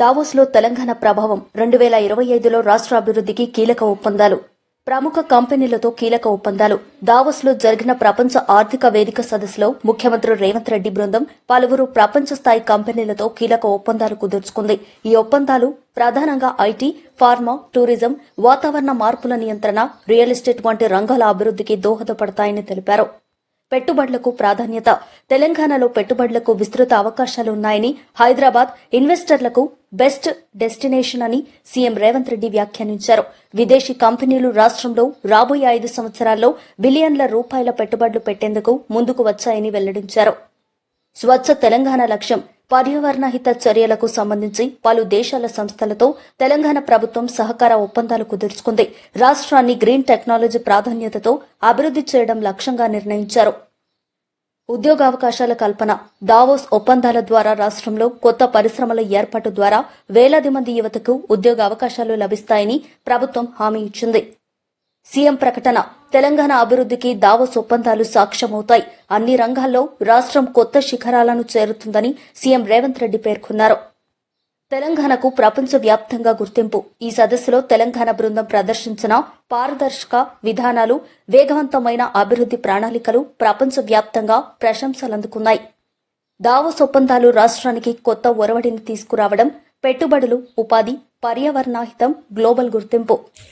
దావోస్లో తెలంగాణ ప్రభావం రెండు వేల ఇరవై ఐదులో రాష్ట్ర అభివృద్ధికి కీలక ఒప్పందాలు. ప్రముఖ కంపెనీలతో కీలక ఒప్పందాలు. దావోస్లో జరిగిన ప్రపంచ ఆర్థిక వేదిక సదస్సులో ముఖ్యమంత్రి రేవంత్ రెడ్డి బృందం పలువురు ప్రపంచ స్థాయి కంపెనీలతో కీలక ఒప్పందాలు కుదుర్చుకుంది. ఈ ఒప్పందాలు ప్రధానంగా ఐటీ ఫార్మా టూరిజం వాతావరణ మార్పుల నియంత్రణ రియల్ ఎస్టేట్ వంటి రంగాల అభివృద్ధికి దోహదపడతాయని తెలిపారు. పెట్టుబడులకు ప్రాధాన్యత. తెలంగాణలో పెట్టుబడులకు విస్తృత అవకాశాలు ఉన్నాయని హైదరాబాద్ ఇన్వెస్టర్లకు బెస్ట్ డెస్టినేషన్ అని సీఎం రేవంత్ రెడ్డి వ్యాఖ్యానించారు. విదేశీ కంపెనీలు రాష్ట్రంలో రాబోయే ఐదు సంవత్సరాల్లో బిలియన్ల రూపాయల పెట్టుబడులు పెట్టేందుకు ముందుకు వచ్చాయని వెల్లడించారు. స్వచ్ఛ తెలంగాణ లక్ష్యం పర్యావరణ హిత చర్యలకు సంబంధించి పలు దేశాల సంస్థలతో తెలంగాణ ప్రభుత్వం సహకార ఒప్పందాలు కుదుర్చుకుంది. రాష్ట్రాన్ని గ్రీన్ టెక్నాలజీ ప్రాధాన్యతతో అభివృద్ది చేయడం లక్ష్యంగా నిర్ణయించారు. ఉద్యోగావకాశాల కల్పన దావోస్ ఒప్పందాల ద్వారా రాష్ట్రంలో కొత్త పరిశ్రమల ఏర్పాటు ద్వారా వేలాది మంది యువతకు ఉద్యోగ అవకాశాలు లభిస్తాయని ప్రభుత్వం హామీ ఇచ్చింది. సీఎం ప్రకటన తెలంగాణ అభివృద్ధికి దావోస్ ఒప్పందాలు సాక్ష్యమవుతాయి. అన్ని రంగాల్లో రాష్ట్రం కొత్త శిఖరాలను చేరుతుందని సీఎం రేవంత్ రెడ్డి పేర్కొన్నారు. తెలంగాణకు ప్రపంచవ్యాప్తంగా గుర్తింపు. ఈ సదస్సులో తెలంగాణ బృందం ప్రదర్శించిన పారదర్శక విధానాలు వేగవంతమైన అభివృద్ది ప్రణాళికలు ప్రపంచవ్యాప్తంగా ప్రశంసలందుకున్నాయి. దావోస్ ఒప్పందాలు రాష్ట్రానికి కొత్త ఒరవడిని తీసుకురావడం పెట్టుబడులు ఉపాధి పర్యావరణాహితం గ్లోబల్ గుర్తింపు.